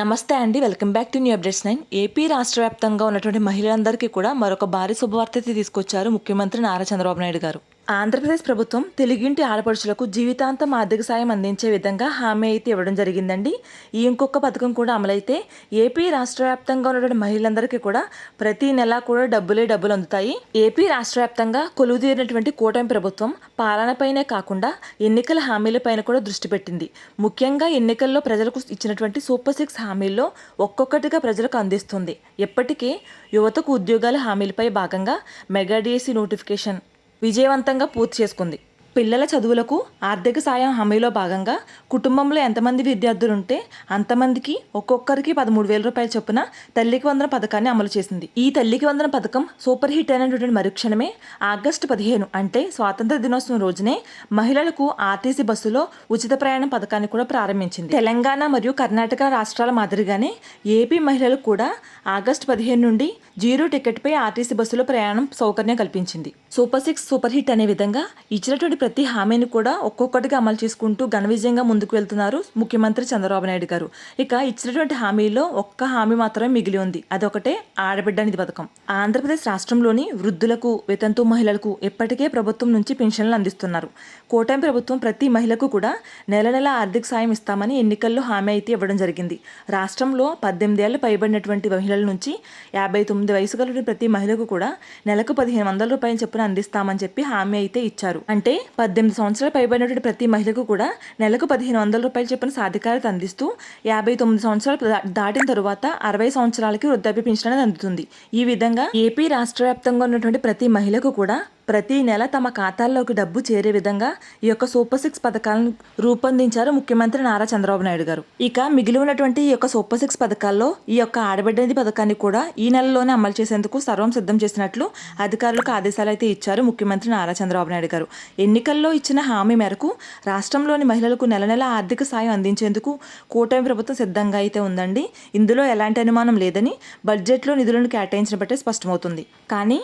నమస్తే అండి welcome back to new updates nine. AP రాష్ట్ర వ్యాప్తంగా ఉన్నటువంటి మహిళలందరికీ కూడా మరొక భారీ శుభవార్త తీసుకొచ్చారు ముఖ్యమంత్రి నారా చంద్రబాబు నాయుడు గారు. ఆంధ్రప్రదేశ్ ప్రభుత్వం తెలుగింటి ఆడపడుచులకు జీవితాంతం ఆర్థిక సాయం అందించే విధంగా హామీ అయితే ఇవ్వడం జరిగిందండి. ఈ ఇంకొక పథకం కూడా అమలైతే ఏపీ రాష్ట్ర వ్యాప్తంగా ఉన్నటువంటి మహిళలందరికీ కూడా ప్రతి నెల కూడా డబ్బులే డబ్బులు అందుతాయి. ఏపీ రాష్ట్ర వ్యాప్తంగా కొలువుదీరినటువంటి కూటమి ప్రభుత్వం పాలనపైనే కాకుండా ఎన్నికల హామీలపైన కూడా దృష్టి పెట్టింది. ముఖ్యంగా ఎన్నికల్లో ప్రజలకు ఇచ్చినటువంటి సూపర్ సిక్స్ హామీల్లో ఒక్కొక్కటిగా ప్రజలకు అందిస్తుంది. ఎప్పటికీ యువతకు ఉద్యోగాల హామీలపై భాగంగా మెగాడిఎస్సి నోటిఫికేషన్ విజయవంతంగా పూర్తి చేసుకుంది. పిల్లల చదువులకు ఆర్థిక సాయం హామీలో భాగంగా కుటుంబంలో ఎంతమంది విద్యార్థులు ఉంటే అంతమందికి ఒక్కొక్కరికి పదమూడు వేల రూపాయల చొప్పున తల్లికి వందన పథకాన్ని అమలు చేసింది. ఈ తల్లికి వందన పథకం సూపర్ హిట్ అయినటువంటి మరుక్షణమే ఆగస్టు పదిహేను అంటే స్వాతంత్ర దినోత్సవం రోజునే మహిళలకు ఆర్టీసీ బస్సులో ఉచిత ప్రయాణం పథకాన్ని కూడా ప్రారంభించింది. తెలంగాణ మరియు కర్ణాటక రాష్ట్రాల మాదిరిగానే ఏపీ మహిళలకు కూడా ఆగస్టు పదిహేను నుండి జీరో టికెట్పై ఆర్టీసీ బస్సులో ప్రయాణం సౌకర్యం కల్పించింది. సూపర్ సిక్స్ సూపర్ హిట్ అనే విధంగా ఇచ్చినటువంటి ప్రతి హామీని కూడా ఒక్కొక్కటిగా అమలు చేసుకుంటూ ఘన విజయంగా ముందుకు వెళ్తున్నారు ముఖ్యమంత్రి చంద్రబాబు నాయుడు గారు. ఇక ఇచ్చినటువంటి హామీలో ఒక్క హామీ మాత్రమే మిగిలి ఉంది. అదొకటే ఆడబిడ్డ నిధి పథకం. ఆంధ్రప్రదేశ్ రాష్ట్రంలోని వృద్ధులకు వితంతు మహిళలకు ఇప్పటికే ప్రభుత్వం నుంచి పెన్షన్లు అందిస్తున్నారు. కూటమి ప్రభుత్వం ప్రతి మహిళకు కూడా నెల నెల ఆర్థిక సాయం ఇస్తామని ఎన్నికల్లో హామీ అయితే ఇవ్వడం జరిగింది. రాష్ట్రంలో పద్దెనిమిది ఏళ్ళు పైబడినటువంటి మహిళల నుంచి యాభై తొమ్మిది వయసు గల ప్రతి మహిళకు కూడా నెలకు పదిహేను వందల రూపాయల చొప్పున అందిస్తామని చెప్పి హామీ అయితే ఇచ్చారు. అంటే పద్దెనిమిది సంవత్సరాలు పైబడినటువంటి ప్రతి మహిళకు కూడా నెలకు పదిహేను వందల రూపాయలు చొప్పున సాధికారత అందిస్తూ యాభై తొమ్మిది సంవత్సరాలు దాటిన తరువాత అరవై సంవత్సరాలకి వృద్ధాప్య పింఛన్ అనేది అందుతుంది. ఈ విధంగా ఏపీ రాష్ట్ర వ్యాప్తంగా ఉన్నటువంటి ప్రతి మహిళకు కూడా ప్రతి నెల తమ ఖాతాల్లోకి డబ్బు చేరే విధంగా ఈ యొక్క సూపర్ సిక్స్ పథకాలను రూపొందించారు ముఖ్యమంత్రి నారా చంద్రబాబు నాయుడు గారు. ఇక మిగిలి ఉన్నటువంటి ఈ యొక్క సూపర్ సిక్స్ పథకాల్లో ఈ యొక్క ఆడబిడ్డది పథకాన్ని కూడా ఈ నెలలోనే అమలు చేసేందుకు సర్వం సిద్ధం చేసినట్లు అధికారులకు ఆదేశాలు అయితే ఇచ్చారు ముఖ్యమంత్రి నారా చంద్రబాబు నాయుడు గారు. ఎన్నికల్లో ఇచ్చిన హామీ మేరకు రాష్ట్రంలోని మహిళలకు నెల నెల ఆర్థిక సాయం అందించేందుకు కూటమి ప్రభుత్వం సిద్ధంగా అయితే ఉందండి. ఇందులో ఎలాంటి అనుమానం లేదని బడ్జెట్లో నిధులను కేటాయించిన బట్టే స్పష్టమవుతుంది. కానీ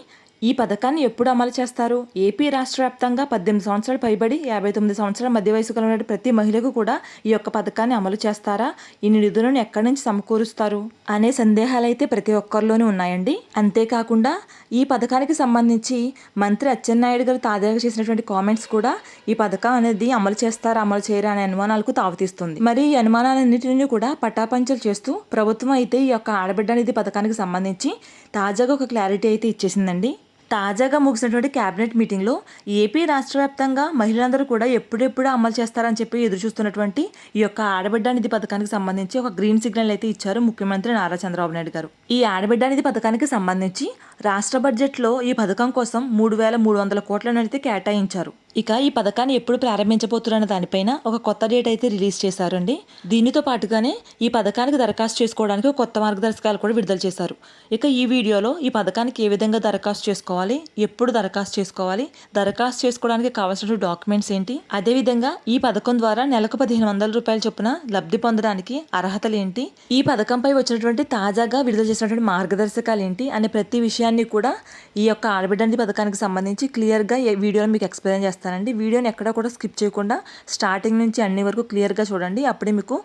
ఈ పథకాన్ని ఎప్పుడు అమలు చేస్తారు? ఏపీ రాష్ట్ర వ్యాప్తంగా పద్దెనిమిది సంవత్సరాలు పైబడి యాభై తొమ్మిది సంవత్సరాల మధ్య వయసు కలిగిన ప్రతి మహిళకు కూడా ఈ యొక్క పథకాన్ని అమలు చేస్తారా? ఈ నిధులను ఎక్కడి నుంచి సమకూరుస్తారు? అనే సందేహాలు అయితే ప్రతి ఒక్కరిలోనూ ఉన్నాయండి. అంతేకాకుండా ఈ పథకానికి సంబంధించి మంత్రి అచ్చెన్నాయుడు గారు తాజాగా చేసినటువంటి కామెంట్స్ కూడా ఈ పథకం అనేది అమలు చేస్తారా అమలు చేయరా అనే అనుమానాలకు తావుతీస్తుంది. మరి ఈ అనుమానాలన్నింటినీ కూడా పట్టాపంచలు చేస్తూ ప్రభుత్వం అయితే ఈ యొక్క ఆడబిడ్డ నిధి పథకానికి సంబంధించి తాజాగా ఒక క్లారిటీ అయితే ఇచ్చేసిందండి. తాజాగా ముగిసినటువంటి కేబినెట్ మీటింగ్లో ఏపీ రాష్ట్ర వ్యాప్తంగా మహిళలందరూ కూడా ఎప్పుడెప్పుడు అమలు చేస్తారని చెప్పి ఎదురు చూస్తున్నటువంటి ఈ యొక్క ఆడబిడ్డ నిధి పథకానికి సంబంధించి ఒక గ్రీన్ సిగ్నల్ అయితే ఇచ్చారు ముఖ్యమంత్రి నారా చంద్రబాబు నాయుడు గారు. ఈ ఆడబిడ్డ నిధి పథకానికి సంబంధించి రాష్ట్ర బడ్జెట్లో ఈ పథకం కోసం మూడు వేల మూడు వందల కోట్లను అయితే కేటాయించారు. ఇక ఈ పథకాన్ని ఎప్పుడు ప్రారంభించబోతున్న దానిపైన ఒక కొత్త డేట్ అయితే రిలీజ్ చేశారండి. దీనితో పాటుగానే ఈ పథకానికి దరఖాస్తు చేసుకోవడానికి కొత్త మార్గదర్శకాలు కూడా విడుదల చేశారు. ఇక ఈ వీడియోలో ఈ పథకానికి ఏ విధంగా దరఖాస్తు చేసుకోవాలి ఎప్పుడు దరఖాస్తు చేసుకోవాలి దరఖాస్తు చేసుకోవడానికి కావాల్సిన డాక్యుమెంట్స్ ఏంటి అదేవిధంగా ఈ పథకం ద్వారా నెలకు పదిహేను వందల రూపాయల చొప్పున లబ్ధి పొందడానికి అర్హతలు ఏంటి ఈ పథకంపై వచ్చినటువంటి తాజాగా విడుదల చేసినటువంటి మార్గదర్శకాలు ఏంటి అనే ప్రతి విషయాన్ని కూడా ఈ యొక్క ఆడబిడ్డంది పథకానికి సంబంధించి క్లియర్గా ఈ వీడియోలో మీకు ఎక్స్ప్లెయిన్ చేస్తానండి. వీడియోని ఎక్కడ కూడా స్కిప్ చేయకుండా స్టార్టింగ్ నుంచి అన్ని వరకు క్లియర్గా చూడండి. అప్పుడే మీకు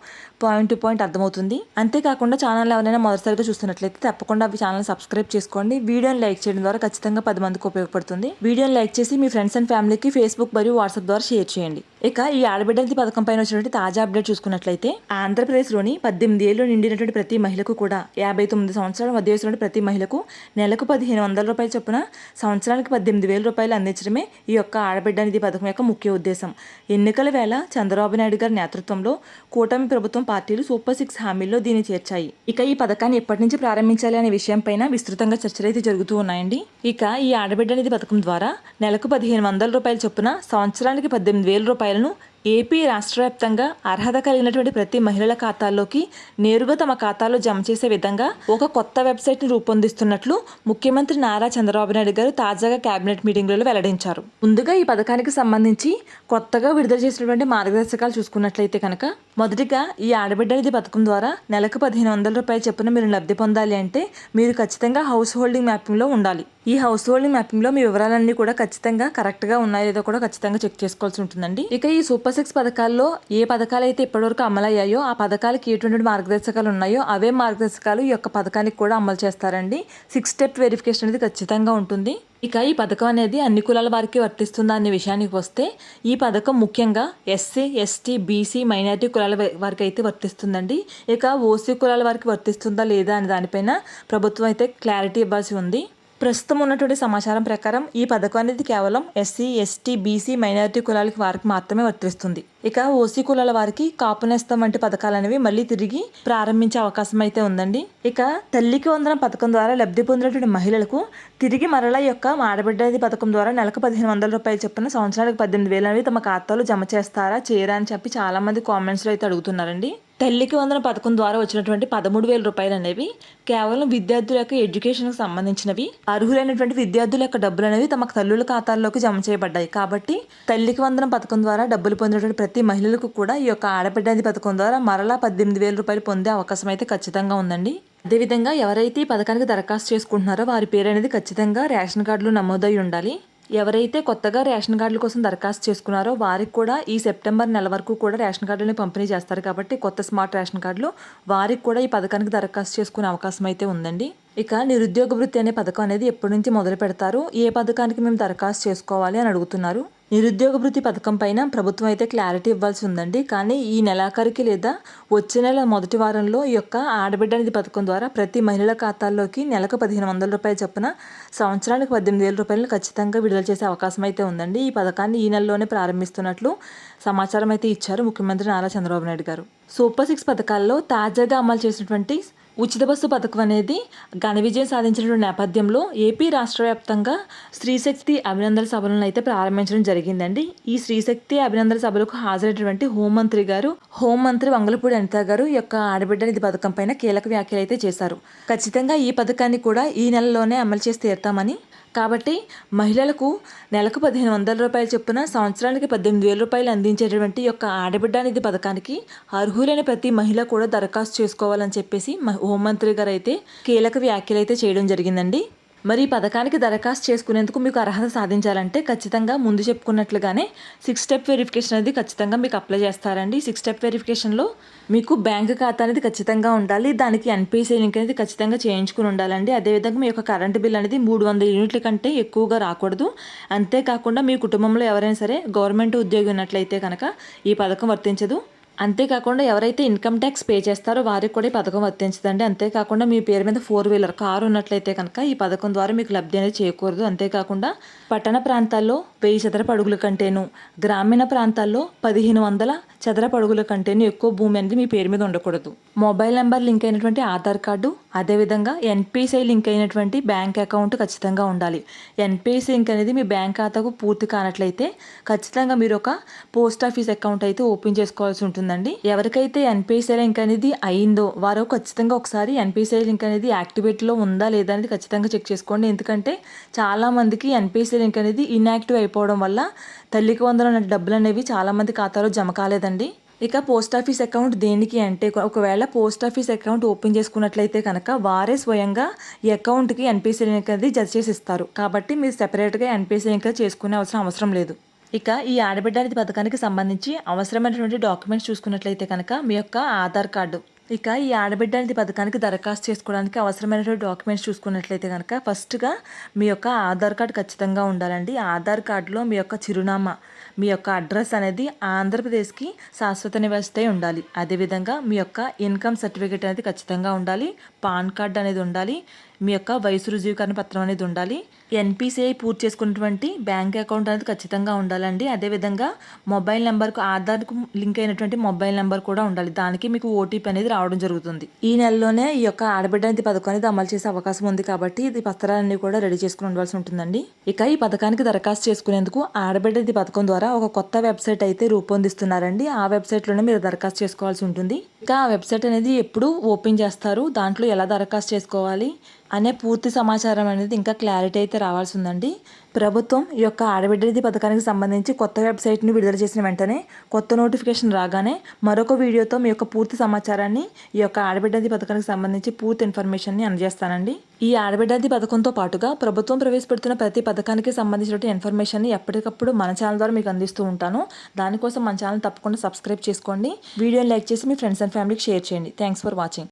పాయింట్ టు పాయింట్ అర్థమవుతుంది. అంతేకాకుండా ఛానల్ ఎవరైనా మొదటిసారిగా చూస్తున్నట్లయితే తప్పకుండా అవి ఛానల్ సబ్స్క్రైబ్ చేసుకోండి. వీడియోని లైక్ చేయడం ద్వారా ఖచ్చితంగా పది మందికి ఉపయోగపడుతుంది. వీడియోని లైక్ చేసి మీ ఫ్రెండ్స్ అండ్ ఫ్యామిలీకి ఫేస్బుక్ మరియు వాట్సాప్ ద్వారా షేర్ చేయండి. ఇక ఈ ఆడబిడ్డలది పథకం పైన వచ్చినటువంటి తాజా అప్డేట్ చూసుకున్నట్లయితే ఆంధ్రప్రదేశ్లోని పద్దెనిమిది ఏళ్ళు నిండినటువంటి ప్రతి మహిళకు కూడా యాభై తొమ్మిది సంవత్సరాల మధ్య వయసులోని ప్రతి మహిళకు నెలకు పదిహేను వందల రూపాయల చొప్పున సంవత్సరానికి పద్దెనిమిది వేల రూపాయలు అందించడమే ఈ యొక్క ఆడబిడ్డ నిధి పథకం యొక్క ముఖ్య ఉద్దేశం. ఎన్నికల వేళ చంద్రబాబు నాయుడు గారి నేతృత్వంలో కూటమి ప్రభుత్వం పార్టీలు సూపర్ సిక్స్ హామీల్లో దీన్ని చేర్చాయి. ఇక ఈ పథకాన్ని ఎప్పటి నుంచి ప్రారంభించాలి అనే విషయంపైన విస్తృతంగా చర్చలు అయితే జరుగుతూ ఉన్నాయండి. ఇక ఈ ఆడబిడ్డ నిధి పథకం ద్వారా నెలకు పదిహేను వందల రూపాయల చొప్పున సంవత్సరానికి పద్దెనిమిది వేల రూపాయలు రూపాయలను ఏపీ రాష్ట్ర వ్యాప్తంగా అర్హత కలిగినటువంటి ప్రతి మహిళల ఖాతాల్లోకి నేరుగా తమ ఖాతాలో జమ చేసే విధంగా ఒక కొత్త వెబ్సైట్ను రూపొందిస్తున్నట్లు ముఖ్యమంత్రి నారా చంద్రబాబు నాయుడు గారు తాజాగా కేబినెట్ మీటింగ్లలో వెల్లడించారు. ముందుగా ఈ పథకానికి సంబంధించి కొత్తగా విడుదల చేసినటువంటి మార్గదర్శకాలు చూసుకున్నట్లయితే కనుక మొదటిగా ఈ ఆడబిడ్డ నిధి పథకం ద్వారా నెలకు పదిహేను వందల రూపాయలు చొప్పున మీరు లబ్ధి పొందాలి అంటే మీరు ఖచ్చితంగా హౌస్ హోల్డింగ్ మ్యాపింగ్లో ఉండాలి. ఈ హౌస్ హోల్డింగ్ మ్యాపింగ్లో మీ వివరాలన్నీ కూడా ఖచ్చితంగా కరెక్ట్గా ఉన్నాయో లేదో కూడా ఖచ్చితంగా చెక్ చేసుకోవాల్సి ఉంటుందండి. ఇక ఈ సూపర్ సిక్స్ పథకాల్లో ఏ పథకాలు అయితే ఇప్పటివరకు అమలయ్యాయో ఆ పథకాలకి ఎటువంటి మార్గదర్శకాలు ఉన్నాయో అవే మార్గదర్శకాలు ఈ యొక్క పథకానికి కూడా అమలు చేస్తారండి. సిక్స్ స్టెప్ వెరిఫికేషన్ అనేది ఖచ్చితంగా ఉంటుంది. ఇక ఈ పథకం అనేది అన్ని కులాల వారికి వర్తిస్తుందా అనే విషయానికి వస్తే ఈ పథకం ముఖ్యంగా ఎస్సీ ఎస్టీ బీసీ మైనారిటీ కులాల వారికి అయితే వర్తిస్తుందండి. ఇక ఓసీ కులాల వారికి వర్తిస్తుందా లేదా అనే దానిపైన ప్రభుత్వం అయితే క్లారిటీ ఇవ్వాల్సి ఉంది. ప్రస్తుతం ఉన్నటువంటి సమాచారం ప్రకారం ఈ పథకం అనేది కేవలం ఎస్సీ ఎస్టీ బీసీ మైనారిటీ కులాలకి వారికి మాత్రమే వర్తిస్తుంది. ఇక ఓసీ కులాల వారికి కాపు నేస్తం వంటి పథకాలు అనేవి మళ్ళీ తిరిగి ప్రారంభించే అవకాశం అయితే ఉందండి. ఇక తల్లికి వందనం పథకం ద్వారా లబ్ధి పొందినటువంటి మహిళలకు తిరిగి మరలా యొక్క ఆడబిడ్డది పథకం ద్వారా నెలకు పదిహేను వందల రూపాయలు చొప్పున సంవత్సరానికి పద్దెనిమిది వేలు అనేవి తమ ఖాతాలో జమ చేస్తారా చేయరా అని చెప్పి చాలా మంది కామెంట్స్లో అయితే అడుగుతున్నారండి. తల్లికి వందన పథకం ద్వారా వచ్చినటువంటి పదమూడు వేల రూపాయలు అనేవి కేవలం విద్యార్థుల యొక్క ఎడ్యుకేషన్కి సంబంధించినవి. అర్హులైనటువంటి విద్యార్థుల యొక్క డబ్బులు అనేవి తమ తల్లుల ఖాతాల్లోకి జమ చేయబడ్డాయి. కాబట్టి తల్లికి వందన పథకం ద్వారా డబ్బులు పొందినటువంటి ప్రతి మహిళలకు కూడా ఈ యొక్క ఆడబిడ్డది పథకం ద్వారా మరలా పద్దెనిమిది వేల రూపాయలు పొందే అవకాశం అయితే ఖచ్చితంగా ఉందండి. అదేవిధంగా ఎవరైతే ఈ పథకానికి దరఖాస్తు చేసుకుంటున్నారో వారి పేరు అనేది ఖచ్చితంగా రేషన్ కార్డులు నమోదై ఉండాలి. ఎవరైతే కొత్తగా రేషన్ కార్డుల కోసం దరఖాస్తు చేసుకున్నారో వారికి కూడా ఈ సెప్టెంబర్ నెల వరకు కూడా రేషన్ కార్డులని పంపిణీ చేస్తారు కాబట్టి కొత్త స్మార్ట్ రేషన్ కార్డులు వారికి కూడా ఈ పథకానికి దరఖాస్తు చేసుకునే అవకాశం అయితే ఉందండి. ఇక నిరుద్యోగ వృత్తి అనే పథకం అనేది ఎప్పటి నుంచి మొదలు పెడతారు? ఏ పథకానికి మేము దరఖాస్తు చేసుకోవాలి అని అడుగుతున్నారు. నిరుద్యోగ వృత్తి పథకం పైన ప్రభుత్వం అయితే క్లారిటీ ఇవ్వాల్సి ఉందండి. కానీ ఈ నెలాఖరికి లేదా వచ్చే నెల మొదటి వారంలో ఈ యొక్క ఆడబిడ్డ నిధి పథకం ద్వారా ప్రతి మహిళల ఖాతాల్లోకి నెలకు పదిహేను వందల రూపాయలు చొప్పున సంవత్సరానికి పద్దెనిమిది వేల రూపాయలు ఖచ్చితంగా విడుదల చేసే అవకాశం అయితే ఉందండి. ఈ పథకాన్ని ఈ నెలలోనే ప్రారంభిస్తున్నట్లు సమాచారం అయితే ఇచ్చారు ముఖ్యమంత్రి నారా చంద్రబాబు నాయుడు గారు. సూపర్ సిక్స్ పథకాల్లో తాజాగా అమలు చేసినటువంటి ఉచిత బస్సు పథకం అనేది ఘన విజయం సాధించినటువంటి నేపథ్యంలో ఏపీ రాష్ట్ర వ్యాప్తంగా స్త్రీశక్తి అభినందన సభలను అయితే ప్రారంభించడం జరిగిందండి. ఈ స్త్రీశక్తి అభినందన సభలకు హాజరైనటువంటి హోంమంత్రి గారు హోంమంత్రి వంగలపూడి అనిత గారు యొక్క ఆడబిడ్డ నిధి పథకం పైన కీలక వ్యాఖ్యలు అయితే చేశారు. ఖచ్చితంగా ఈ పథకాన్ని కూడా ఈ నెలలోనే అమలు చేసి తీరుతామని కాబట్టి మహిళలకు నెలకు పదిహేను వందల రూపాయలు చొప్పున సంవత్సరానికి పద్దెనిమిది వేల రూపాయలు అందించేటువంటి యొక్క ఆడబిడ్డ నిధి పథకానికి అర్హులైన ప్రతి మహిళ కూడా దరఖాస్తు చేసుకోవాలని చెప్పేసి మ- హోంమంత్రి గారు అయితే కీలక వ్యాఖ్యలు అయితే చేయడం జరిగిందండి. మరి ఈ పథకానికి దరఖాస్తు చేసుకునేందుకు మీకు అర్హత సాధించాలంటే ఖచ్చితంగా ముందు చెప్పుకున్నట్లుగానే సిక్స్ స్టెప్ వెరిఫికేషన్ అనేది ఖచ్చితంగా మీకు అప్లై చేస్తారండి. సిక్స్ స్టెప్ వెరిఫికేషన్లో మీకు బ్యాంక్ ఖాతా అనేది ఖచ్చితంగా ఉండాలి. దానికి ఎన్పిసి లింక్ అనేది ఖచ్చితంగా చేయించుకుని ఉండాలండి. అదేవిధంగా మీ యొక్క కరెంటు బిల్ అనేది మూడు వందల యూనిట్ల కంటే ఎక్కువగా రాకూడదు. అంతేకాకుండా మీ కుటుంబంలో ఎవరైనా సరే గవర్నమెంట్ ఉద్యోగి ఉన్నట్లయితే కనుక ఈ పథకం వర్తించదు. అంతేకాకుండా ఎవరైతే ఇన్కమ్ ట్యాక్స్ పే చేస్తారో వారికి కూడా ఈ పథకం వర్తించదండి. అంతేకాకుండా మీ పేరు మీద ఫోర్ వీలర్ కారు ఉన్నట్లయితే కనుక ఈ పథకం ద్వారా మీకు లబ్ధి అనేది చేయకూడదు అంతేకాకుండా పట్టణ ప్రాంతాల్లో వెయ్యి చదరపు అడుగుల కంటేను గ్రామీణ ప్రాంతాల్లో పదిహేను వందల చదరపు అడుగుల కంటేను ఎక్కువ భూమి అనేది మీ పేరు మీద ఉండకూడదు. మొబైల్ నెంబర్ లింక్ అయినటువంటి ఆధార్ కార్డు అదేవిధంగా ఎన్పిసిఐ లింక్ అయినటువంటి బ్యాంక్ అకౌంట్ ఖచ్చితంగా ఉండాలి. ఎన్పిసిఐ లింక్ అనేది మీ బ్యాంక్ ఖాతాకు పూర్తి కానట్లయితే ఖచ్చితంగా మీరు ఒక పోస్ట్ ఆఫీస్ అకౌంట్ అయితే ఓపెన్ చేసుకోవాల్సి ఉంటుందండి. ఎవరికైతే ఎన్పిసిఐ లింక్ అనేది అయిందో వారు ఖచ్చితంగా ఒకసారి ఎన్పిసిఐ లింక్ అనేది యాక్టివేట్లో ఉందా లేదా అనేది ఖచ్చితంగా చెక్ చేసుకోండి. ఎందుకంటే చాలా మందికి ఎన్పిసిఐ లింక్ అనేది ఇన్యాక్టివ్ అయిపోవడం వల్ల తల్లికి వందల డబ్బులు అనేవి చాలామంది ఖాతాలో జమ కాలేదండి. ఇక పోస్ట్ ఆఫీస్ అకౌంట్ దేనికి అంటే ఒకవేళ పోస్ట్ ఆఫీస్ అకౌంట్ ఓపెన్ చేసుకున్నట్లయితే కనుక వారే స్వయంగా ఈ అకౌంట్కి ఎన్పిసి లింక్ అనేది జత చేసి ఇస్తారు కాబట్టి మీరు సెపరేట్గా ఎన్పిసి లింక్ చేసుకునే అవసరం అవసరం లేదు. ఇక ఈ ఆడబిడ్డ అనేది పథకానికి సంబంధించి అవసరమైనటువంటి డాక్యుమెంట్స్ చూసుకున్నట్లయితే కనుక మీ యొక్క ఆధార్ కార్డు. ఇక ఈ ఆడబిడ్డ అనేది పథకానికి దరఖాస్తు చేసుకోవడానికి అవసరమైనటువంటి డాక్యుమెంట్స్ చూసుకున్నట్లయితే కనుక ఫస్ట్గా మీ యొక్క ఆధార్ కార్డు ఖచ్చితంగా ఉండాలండి. ఆధార్ కార్డులో మీ యొక్క చిరునామా మీ యొక్క అడ్రస్ అనేది ఆంధ్రప్రదేశ్కి శాశ్వత నివాసితే ఉండాలి. అదేవిధంగా మీ యొక్క ఇన్కమ్ సర్టిఫికేట్ అనేది ఖచ్చితంగా ఉండాలి. పాన్ కార్డ్ అనేది ఉండాలి. మీ యొక్క వయసు రుజువుకరణ పత్రం అనేది ఉండాలి. ఎన్పిసిఐ పూర్తి చేసుకున్నటువంటి బ్యాంక్ అకౌంట్ అనేది ఖచ్చితంగా ఉండాలండి. అదేవిధంగా మొబైల్ నెంబర్కు ఆధార్కు లింక్ అయినటువంటి మొబైల్ నెంబర్ కూడా ఉండాలి. దానికి మీకు ఓటీపీ అనేది రావడం జరుగుతుంది. ఈ నెలలోనే ఈ యొక్క ఆడబిడ్డ అనేది పథకం అనేది అమలు చేసే అవకాశం ఉంది కాబట్టి ఇది పత్రాలన్నీ కూడా రెడీ చేసుకుని ఉండవలసి ఉంటుందండి. ఇక ఈ పథకానికి దరఖాస్తు చేసుకునేందుకు ఆడబిడ్డ ఇది పథకం ద్వారా ఒక కొత్త వెబ్సైట్ అయితే రూపొందిస్తున్నారండి. ఆ వెబ్సైట్లోనే మీరు దరఖాస్తు చేసుకోవాల్సి ఉంటుంది. ఇక ఆ వెబ్సైట్ అనేది ఎప్పుడు ఓపెన్ చేస్తారు? దాంట్లో ఎలా దరఖాస్తు చేసుకోవాలి? అనే పూర్తి సమాచారం అనేది ఇంకా క్లారిటీ అయితే రావాల్సి ఉందండి ప్రభుత్వం ఈ యొక్క ఆడబిడ్డది పథకానికి సంబంధించి కొత్త వెబ్సైట్ని విడుదల చేసిన వెంటనే కొత్త నోటిఫికేషన్ రాగానే మరొక వీడియోతో మీ యొక్క పూర్తి సమాచారాన్ని ఈ యొక్క ఆడబిడ్డది పథకానికి సంబంధించి పూర్తి ఇన్ఫర్మేషన్ని అందజేస్తానండి. ఈ ఆడబిడ్డది పథకంతో పాటుగా ప్రభుత్వం ప్రవేశపెడుతున్న ప్రతి పథకానికి సంబంధించిన ఇన్ఫర్మేషన్ని ఎప్పటికప్పుడు మన ఛానల్ ద్వారా మీకు అందిస్తూ ఉంటాను. దానికోసం మన ఛానల్ తప్పకుండా సబ్స్క్రైబ్ చేసుకోండి. వీడియోని లైక్ చేసి మీ ఫ్రెండ్స్ అండ్ ఫ్యామిలీకి షేర్ చేయండి. Thanks for watching.